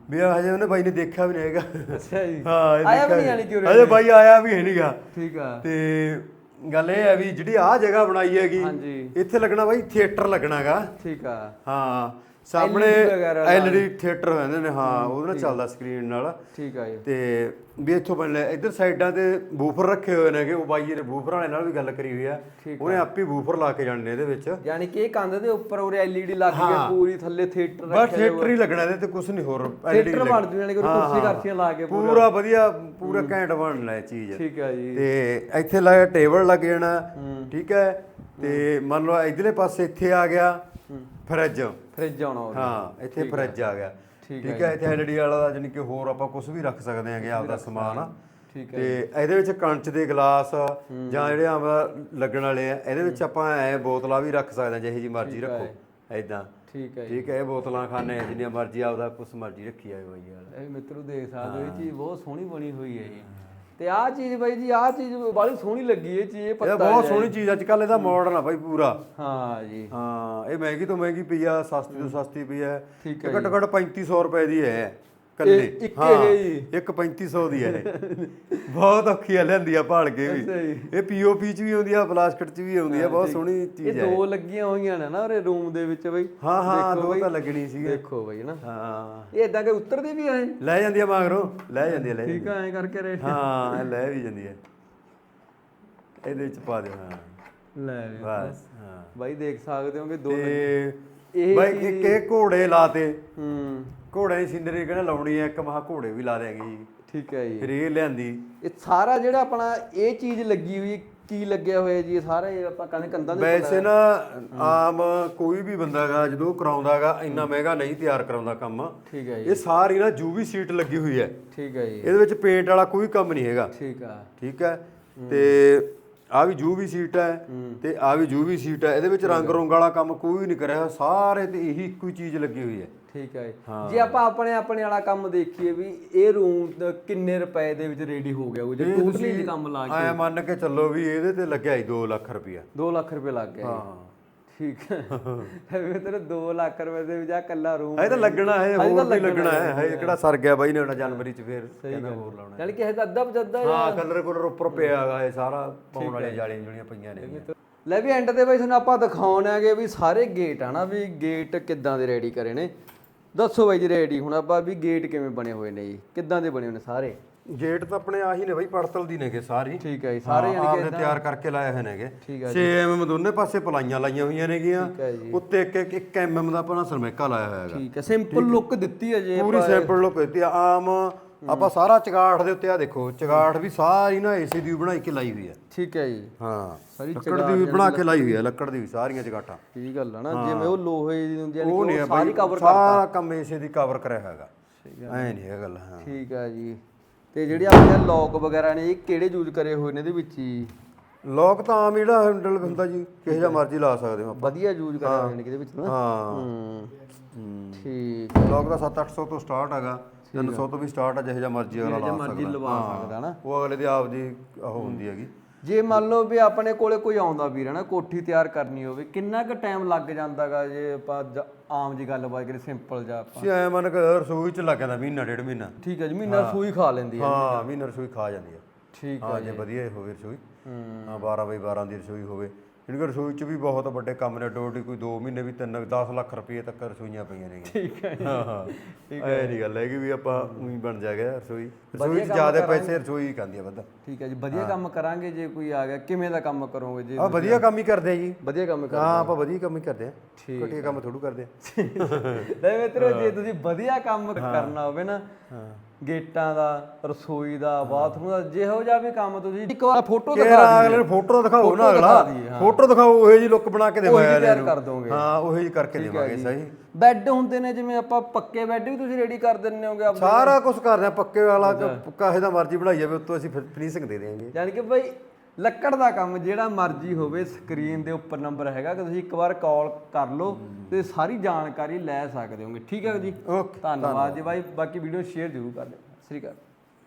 ਵੀ ਹਜੇ ਉਹਨੇ ਬਾਈ ਨੇ ਦੇਖਿਆ ਵੀ ਨਹੀਂ ਹੈਗਾ। ਅੱਛਾ ਜੀ। ਹਾਂ ਇਹ ਆਇਆ ਵੀ ਦੇਖਿਆ ਨਹੀਂ ਯਾਨੀ ਕਿ ਉਰੇ? ਹਜੇ ਬਾਈ ਆਇਆ ਵੀ ਹੈ ਨਹੀਂਗਾ ਠੀਕ ਆ। ਤੇ ਗੱਲ ਇਹ ਹੈ ਵੀ ਜਿਹੜੀ ਆਹ ਜਗ੍ਹਾ ਬਣਾਈ ਹੈਗੀ ਹਾਂਜੀ। ਇੱਥੇ ਲੱਗਣਾ ਬਾਈ ਥੀਏਟਰ ਲੱਗਣਾਗਾ। ਠੀਕ ਆ। ਹਾਂ। ਸਾਹਮਣੇ ਲਾ ਐਲਈਡੀ ਥੀਏਟਰ ਹੁੰਦੇ ਨੇ ਹਾਂ ਉਹਦੇ ਨਾਲ ਚੱਲਦਾ ਸਕਰੀਨ ਨਾਲ। ਠੀਕ ਆ ਜੀ। ਤੇ ਵੀ ਇੱਥੋਂ ਬਣ ਇੱਧਰ ਸਾਈਡਾਂ ਤੇ ਬੂਫਰ ਰੱਖੇ ਹੋਏ ਨੇਗੇ ਉਹ ਬਾਈ ਨੇ ਬੂਫਰ ਵਾਲੇ ਨਾਲ ਵੀ ਗੱਲ ਕਰੀ ਹੋਈ ਆ। ਉਹਨੇ ਆਪੇ ਬੂਫਰ ਲਾ ਕੇ ਜਾਣੇ ਇਹਦੇ ਵਿੱਚ। ਯਾਨੀ ਕਿ ਇਹ ਕੰਧ ਦੇ ਉੱਪਰ ਉਰੇ ਐਲਈਡੀ ਲੱਗ ਗਈ ਹੈ, ਪੂਰੀ ਥੱਲੇ ਥੀਏਟਰ ਬਸ ਥੀਏਟਰ ਹੀ ਲੱਗਣਾ ਇਹਦੇ ਤੇ ਕੁਝ ਨਹੀਂ ਹੋਰ LED ਥੀਏਟਰ ਬਣ ਜੂ ਯਾਨੀ ਕਿ ਕੁਰਸੀ ਕਰਸੀਆਂ ਲਾ ਕੇ ਪੂਰਾ। ਵਧੀਆ ਪੂਰਾ ਘੈਂਟ ਬਣਨਾ ਇਹ ਚੀਜ਼। ਠੀਕ ਆ ਜੀ। ਤੇ ਇੱਥੇ ਲਾਇਆ ਟੇਬਲ ਲੱਗ ਜਾਣਾ ਠੀਕ ਹੈ। ਤੇ ਮੰਨ ਲਓ ਇਧਰਲੇ ਪਾਸੇ ਇੱਥੇ ਆ ਗਿਆ। ਫਰਿੱਜ। ਫ੍ਰਿਜ ਆਉਣਾ ਉਹਦਾ ਹਾਂ ਇੱਥੇ ਫਰਿੱਜ ਆ ਗਿਆ। ਠੀਕ ਹੈ ਇੱਥੇ ਐਲਈਡੀ ਵਾਲਾ ਜਾਨੀ ਕਿ ਹੋਰ ਆਪਾਂ ਕੁਝ ਵੀ ਰੱਖ ਸਕਦੇ ਹਾਂਗੇ ਆਪਦਾ ਸਮਾਨ। ਠੀਕ ਤੇ ਇਹਦੇ ਵਿੱਚ ਕੰਚ ਦੇ ਗਲਾਸ ਜਾਂ ਜਿਹੜੇ ਆਮ ਲੱਗਣ ਵਾਲੇ ਆ ਇਹਦੇ ਵਿੱਚ ਆਪਾਂ ਐ ਬੋਤਲਾਂ ਵੀ ਰੱਖ ਸਕਦੇ ਹਾਂ ਜਿਹੇ ਜੀ ਮਰਜ਼ੀ ਰੱਖੋ ਐਦਾਂ ਠੀਕ ਹੈ ਠੀਕ ਹੈ ਇਹ ਬੋਤਲਾਂ ਖਾਣੇ ਜਿੰਨੀਆਂ ਮਰਜ਼ੀ ਆਪਦਾ ਕੁਛ ਮਰਜ਼ੀ ਰੱਖੀ ਆਏ ਬਾਈ ਯਾਰ। ਇਹ ਮਿੱਤਰੋ ਦੇਖ ਸਕਦੇ ਹੋ ਇਹ ਚੀਜ਼ ਬਹੁਤ ਸੋਹਣੀ ਬਣੀ ਹੋਈ ਹੈ ਜੀ। ਤੇ ਆਹ ਚੀਜ਼ ਬਾਈ ਜੀ ਆਹ ਚੀਜ਼ ਬਾਲੀ ਸੋਹਣੀ ਲੱਗੀ ਇਹ ਚੀਜ਼ ਇਹ ਇਹ ਪੱਤਾ ਬਹੁਤ ਸੋਹਣੀ ਚੀਜ਼ ਅੱਜ ਕੱਲ ਇਹਦਾ ਮਾਡਰਨ ਆ ਬਾਈ ਪੂਰਾ। ਹਾਂ ਜੀ। ਹਾਂ ਇਹ ਮਹਿੰਗੀ ਤੋਂ ਮਹਿੰਗੀ ਪਈ ਆ ਸਸਤੀ ਤੋਂ ਸਸਤੀ ਪਈ ਆ। ਠੀਕ ਇਹ ਘੱਟੋ ਘੱਟ 3500 ਰੁਪਏ ਦੀ ਹੈ। ਕੱਲੀ। ਇਹ ਇੱਕ ਇਹ ਜੀ। ਇੱਕ 3500 ਦੀ ਹੈ ਇਹ। ਬਹੁਤ ਔਖੀ ਆ ਲੈਂਦੀ ਆ ਭਾਲ ਕੇ ਵੀ। ਇਹ ਪੀਓਪੀ ਚ ਵੀ ਆਉਂਦੀ ਆ ਪਲਾਸਟਿਕ ਚ ਵੀ ਆਉਂਦੀ ਆ ਬਹੁਤ ਸੋਹਣੀ ਇਹ ਚੀਜ਼ ਹੈ ਦੋ ਲੱਗੀਆਂ ਹੋਈਆਂ ਨੇ ਨਾ ਉਹਰੇ ਰੂਮ ਦੇ ਵਿੱਚ ਬਈ। ਹਾਂ ਹਾਂ ਦੋ। ਤਾਂ ਲੱਗਣੀ ਸੀ ਦੇਖੋ ਬਈ ਨਾ। ਹਾਂ। ਇਹ ਇਦਾਂ ਕਿ ਉੱਤਰਦੀ ਵੀ ਐ ਲੈ ਜਾਂਦੀ ਆ ਮਗਰੋਂ। ਲੈ ਜਾਂਦੀ ਆ ਲੈ ਠੀਕ ਆ ਐ ਕਰਕੇ ਰੇ। ਹਾਂ ਇਹ ਲੈ ਵੀ ਜਾਂਦੀ ਹੈ ਇਹਦੇ ਵਿੱਚ ਪਾ ਦੇ ਹਾਂ। ਲੈ। ਬਸ ਹਾਂ। ਬਾਈ ਦੇਖ ਸਕਦੇ ਹੋਗੇ ਦੋ ਤੇ ਇਹ ਬਾਈ ਇੱਕ ਇਹ ਘੋੜੇ ਲਾਤੇ ਹੂੰ। ਘੋੜੇ ਦੀ ਸੀਨਰੀ ਕਹਿੰਦਾ ਲਾਉਣੀ ਹੈ ਇੱਕ ਮਹਾ ਘੋੜੇ ਵੀ ਲਾ ਦੇਾਂਗੇ ਜੀ। ਠੀਕ ਹੈ ਜੀ। ਫਿਰ ਇਹ ਲਿਆਂਦੀ। ਇਹ ਸਾਰਾ ਜਿਹੜਾ ਆਪਣਾ ਇਹ ਚੀਜ਼ ਲੱਗੀ ਹੋਈ ਕੀ ਲੱਗਿਆ ਹੋਇਆ ਜੀ ਸਾਰਾ ਇਹ ਆਪਾਂ ਕਹਿੰਦੇ ਕੰਧਾਂ ਦੇ ਵੈਸੇ ਨਾ ਆਮ ਕੋਈ ਵੀ ਬੰਦਾਗਾ ਜਦੋਂ ਕਰਾਉਂਦਾਗਾ ਇੰਨਾ ਮਹਿੰਗਾ ਨਹੀਂ ਤਿਆਰ ਕਰਾਉਂਦਾ ਕੰਮ। ਠੀਕ ਹੈ ਜੀ। ਇਹ ਸਾਰੀ ਨਾ ਜੂਵੀ ਸੀਟ ਲੱਗੀ ਹੋਈ ਹੈ। ਠੀਕ ਹੈ ਜੀ। ਇਹਦੇ ਵਿੱਚ ਪੇਂਟ ਵਾਲਾ ਕੋਈ ਕੰਮ ਨਹੀਂ ਹੈਗਾ। ਠੀਕ ਆ। ਠੀਕ ਹੈ। ਤੇ ਆ ਵੀ ਜੂਵੀ ਸੀਟ ਹੈ ਤੇ ਆ ਵੀ ਜੂਵੀ ਸੀਟ ਹੈ। ਇਹਦੇ ਵਿੱਚ ਰੰਗ ਰੋਂਗ ਵਾਲਾ ਕੰਮ ਕੋਈ ਨਹੀਂ ਕਰਿਆ ਸਾਰੇ ਤੇ ਇਹੀ ਇੱਕੋ ਹੀ ਚੀਜ਼ ਲੱਗੀ ਹੋਈ ਹੈ। ਠੀਕ ਹੈ ਜੀ। ਜੇ ਆਪਾਂ ਆਪਣੇ ਆਪਣੇ ਵਾਲਾ ਕੰਮ ਦੇਖੀਏ ਵੀ ਇਹ ਰੂਮ ਕਿੰਨੇ ਰੁਪਏ ਦੇ ਵਿੱਚ ਰੈਡੀ ਹੋ ਗਿਆ ਉਹ ਜੇ ਟੋਟਲੀ ਕੰਮ ਲਾ ਕੇ। ਐ ਮੰਨ ਕੇ ਚੱਲੋ ਵੀ ਇਹਦੇ ਤੇ ਲੱਗਿਆ ਹੀ 2 ਲੱਖ ਰੁਪਇਆ। 2 ਲੱਖ ਰੁਪਏ ਲੱਗ ਗਏ ਹਾਂ। ਠੀਕ ਹੈ। ਵੀ ਤੇਰੇ 2 ਲੱਖ ਰੁਪਏ ਦੇ ਵਿੱਚ ਆ ਕੱਲਾ ਰੂਮ ਇਹ ਤਾਂ ਲੱਗਣਾ ਹੈ ਹੋਰ ਵੀ ਲੱਗਣਾ ਹੈ। ਹੈ। ਕਿਹੜਾ ਸਰ ਗਿਆ ਬਾਈ ਨੇ ਉਹਨਾਂ ਜਨਵਰੀ ਚ ਫੇਰ ਕਹਿੰਦਾ ਹੋਰ ਲਾਉਣਾ ਯਾਨੀ ਕਿ ਇਹ ਤਾਂ ਅੱਧਾ ਪਜੱਦਾ ਹਾਂ ਕਲਰ ਕੋਲਰ ਉੱਪਰ ਪਿਆ ਹੈਗਾ ਇਹ ਸਾਰਾ ਪਾਉਣ ਵਾਲੀਆਂ ਜਾਲੀਆਂ ਜਿਹੜੀਆਂ ਪਈਆਂ ਨੇ ਲੈ ਵੀ ਐਂਡ ਤੇ ਬਈ ਤੁਹਾਨੂੰ ਆਪਾਂ ਦਿਖਾਉਣ ਆਗੇ ਵੀ ਸਾਰੇ ਗੇਟ ਆ ਨਾ ਵੀ ਗੇਟ ਕਿੱਦਾਂ ਦੇ ਰੈਡੀ ਕਰੇ ਨੇ। ਦੱਸੋ ਬਾਈ ਜੀ ਰੈਡੀ ਹੁਣ ਆਪਾਂ ਵੀ ਗੇਟ ਕਿਵੇਂ ਬਣੇ ਹੋਏ ਨੇ ਜੀ? ਕਿੱਦਾਂ ਦੇ ਬਣੇ ਹੋਏ ਨੇ ਸਾਰੇ? ਗੇਟ ਤਾਂ ਆਪਣੇ ਆਹੀ ਨੇ ਬਾਈ ਪੜਤਲ ਦੀ ਨੇਗੇ ਸਾਰੀ। ਠੀਕ ਹੈ ਜੀ ਸਾਰੇ ਹਾਂ, ਆਪਦੇ ਤਿਆਰ ਕਰਕੇ ਲਾਏ ਹੋਏ ਨੇਗੇ। ਠੀਕ ਹੈ 6 ਐਮਐਮ ਦੋਨੇ ਪਾਸੇ ਪਲਾਈਆਂ ਲਾਈਆਂ ਹੋਈਆਂ ਨੇਗੀਆਂ। ਠੀਕ ਹੈ ਜੀ। ਉੱਤੇ ਇੱਕ ਇੱਕ 1 ਐਮਐਮ ਦਾ ਆਪਣਾ ਸਰਮੇਕਾ ਲਾਇਆ ਹੋਇਆ ਹੈਗਾ। ਠੀਕ ਹੈ ਸਿੰਪਲ ਲੁੱਕ ਦਿੱਤੀ ਹੈ ਜੇ ਪੂਰੀ ਸੈਂਪਲ ਲੁੱਕ ਦਿੱਤੀ ਆ। ਆਮ ਆਪਾਂ ਸਾਰਾ ਚਗਾਠ ਦੇ ਉੱਤੇ ਆ ਦੇਖੋ ਚਗਾਠ ਵੀ ਸਾਰੀ ਨਾ ਏਸੀ ਦੀ ਬਣਾਈ ਕੇ ਲਾਈ ਹੋਈ ਹੈ। ਠੀਕ ਹੈ ਜੀ। ਹਾਂ ਸਾਰੀ ਲੱਕੜ ਦੀ ਵੀ ਬਣਾ ਕੇ ਲਾਈ ਹੋਈ ਹੈ ਲੱਕੜ ਦੀ ਵੀ ਸਾਰੀਆਂ ਚਗਾਠਾਂ ਠੀਕ ਗੱਲ ਆ ਨਾ ਜਿਵੇਂ ਉਹ ਲੋਹੇ ਦੀ ਹੁੰਦੀ ਹੈ ਉਹ ਨਹੀਂ ਹੈ ਸਾਰੀ ਬਾਈ ਕਵਰ ਸਾਰਾ ਕੰਮ ਏਸੀ ਦੀ ਕਵਰ ਕਰਿਆ ਹੈਗਾ। ਐ ਨਹੀਂ ਇਹ ਗੱਲ ਹਾਂ। ਠੀਕ ਹੈ ਜੀ। ਤੇ ਜਿਹੜੇ ਆਪਣੇ ਲੋਕ ਵਗੈਰਾ ਨੇ ਇਹ ਕਿਹੜੇ ਯੂਜ਼ ਕਰੇ ਹੋਏ ਨੇ ਇਹਦੇ ਵਿੱਚ ਹੀ ਲੋਕ ਤਾਂ ਆਮ ਜਿਹੜਾ ਹੈਂਡਲ ਹੁੰਦਾ ਜੀ ਕਿਸੇ ਦਾ ਮਰਜ਼ੀ ਲਾ ਸਕਦੇ ਹੋ ਆਪਾਂ। ਵਧੀਆ ਯੂਜ਼ ਕਰੇ ਹੋਏ ਨੇ ਇਹਦੇ ਵਿੱਚ ਨਾ? ਹਾਂ। ਠੀਕ। ਲੋਕ ਦਾ 7-800 ਤੋਂ ਸਟਾਰਟ ਹੈਗਾ। 300 ਤੋਂ ਵੀ ਸਟਾਰਟ ਹੈ ਜਿਹੇ ਜਿਹਾ ਮਰਜ਼ੀ ਅਗਲਾ ਲਾ ਮਰਜ਼ੀ ਸਕਦਾ ਲਵਾ ਸਕਦਾ ਨਾ। ਉਹ ਅਗਲੇ ਦੀ ਆਪ ਦੀ ਉਹ ਹੁੰਦੀ ਹੈਗੀ। ਜੇ ਮੰਨ ਲਓ ਵੀ ਆਪਣੇ ਕੋਲੇ ਕੋਈ ਆਉਂਦਾ ਵੀਰ ਹੈ ਨਾ ਕੋਠੀ ਤਿਆਰ ਕਰਨੀ ਹੋਵੇ ਕਿੰਨਾ ਕੁ ਟਾਈਮ ਲੱਗ ਜਾਂਦਾਗਾ ਜੇ ਆਪਾਂ ਜ- ਆਮ ਜੀ ਗੱਲਬਾਤ ਕਰੀ ਸਿੰਪਲ ਜਾ ਆਪਾਂ? ਸੀ ਐ ਮੰਨ ਕੇ ਰਸੋਈ ਚ ਲੱਗ ਜਾਂਦਾ ਮਹੀਨਾ ਡੇਢ ਮਹੀਨਾ। ਠੀਕ ਹੈ ਜੀ ਮਹੀਨਾ ਸੂਈ ਖਾ ਲੈਂਦੀ ਹੈ। ਹਾਂ ਮਹੀਨਾ ਰਸੋਈ ਖਾ ਜਾਂਦੀ ਹੈ। ਠੀਕ ਹਾਂ ਜੇ ਵਧੀਆ ਹੋਵੇ ਰਸੋਈ। ਹੂੰ। ਹਾਂ 12 ਬਾਈ 12 ਦੀ ਰਸੋਈ ਹੋਵੇ। ਇਹਨਾਂ ਕਿ ਰਸੋਈ ਚ ਵੀ ਬਹੁਤ ਵੱਡੇ ਕੰਮ ਨੇ ਡੋਡੀ ਕੋਈ 2 ਮਹੀਨੇ ਵੀ 3 10 ਲੱਖ ਰੁਪਏ ਤੱਕ ਰਸੋਈਆਂ ਪਈਆਂ ਨੇ। ਠੀਕ ਹੈ ਹਾਂ ਹਾਂ। ਐ ਨਹੀਂ ਗੱਲ ਹੈ ਕਿ ਵੀ ਆਪਾਂ ਉਹੀ ਬਣ ਜਾਗਾ ਰਸੋਈ। ਰਸੋਈ ਚ ਜ਼ਿਆਦਾ ਪੈਸੇ ਰਸੋਈ ਹੀ ਖਾਂਦੀ ਆ ਵੱਧ ਠੀਕ ਹੈ ਜੀ ਵਧੀਆ ਕੰਮ ਕਰਾਂਗੇ ਜੇ ਕੋਈ ਆ ਗਿਆ ਕਿਵੇਂ ਦਾ ਕੰਮ ਕਰੋਗੇ ਜੇ ਆ ਵਧੀਆ ਕੰਮ ਹੀ ਕਰਦੇ ਆ ਜੀ। ਵਧੀਆ ਕੰਮ ਕਰ ਹਾਂ ਆਪਾਂ ਵਧੀਆ ਕੰਮ ਹੀ ਕਰਦੇ ਆ। ਠੀਕ ਘਟੀਆ ਕੰਮ ਥੋੜੂ ਕਰਦੇ ਆ। ਲੈ ਮਿੱਤਰੋ ਜੇ ਤੁਸੀਂ ਵਧੀਆ ਕੰਮ ਕਰਨਾ ਹੋਵੇ ਨਾ ਗੇਟਾਂ ਦਾ ਰਸੋਈ ਦਾ ਬਾਥਰੂਮ ਦਾ ਜਿਹੋ ਜਿਹਾ ਵੀ ਕੰਮ ਤੁਸੀਂ ਇੱਕ ਵਾਰ ਫੋਟੋ ਦਿਖਾ ਕਿਹੜਾ ਅਗਲੇ ਨੂੰ ਫੋਟੋ ਦਿਖਾਓ ਨਾ ਅਗਲਾ। ਹਾਂ। ਫੋਟੋ ਦਿਖਾਓ ਉਹੇ ਜੀ ਲੁੱਕ ਬਣਾ ਕੇ ਦੇਵਾਂਗੇ ਤਿਆਰ ਕਰ ਦੋਗੇ। ਹਾਂ ਉਹੇ ਜੀ ਕਰਕੇ ਦੇਵਾਂਗੇ ਸਹੀ। ਬੈੱਡ ਹੁੰਦੇ ਨੇ ਜਿਵੇਂ ਆਪਾਂ ਪੱਕੇ ਬੈੱਡ ਵੀ ਤੁਸੀਂ ਰੈਡੀ ਕਰ ਦਿੰਦੇ ਹੋਗੇ ਆਪ ਸਾਰਾ ਕੁਝ ਕਰਦੇ ਆ ਪੱਕੇ ਵਾਲਾ ਕਾਹੇ ਦਾ ਮਰਜ਼ੀ ਬਣਾਈ ਜਾਵੇ ਉੱਤੋਂ ਅਸੀਂ ਫਿਨਿਸ਼ਿੰਗ ਦੇ ਦੇਵਾਂਗੇ ਯਾਨੀ ਕਿ ਭਾਈ ਲੱਕੜ ਦਾ ਕੰਮ ਜਿਹੜਾ ਮਰਜ਼ੀ ਹੋਵੇ ਸਕਰੀਨ ਦੇ ਉੱਪਰ ਨੰਬਰ ਹੈਗਾ ਕਿ ਤੁਸੀਂ ਇੱਕ ਵਾਰ ਕਾਲ ਕਰ ਲਓ ਤੇ ਸਾਰੀ ਜਾਣਕਾਰੀ ਲੈ ਸਕਦੇ ਹੋਗੇ। ਠੀਕ ਹੈ ਜੀ? ਓਕੇ ਧੰਨਵਾਦ ਜੀ ਬਾਈ। ਬਾਕੀ ਵੀਡੀਓ ਸ਼ੇਅਰ ਜ਼ਰੂਰ ਕਰ ਦਿਓ। ਸਤਿ ਸ੍ਰੀ ਅਕਾਲ।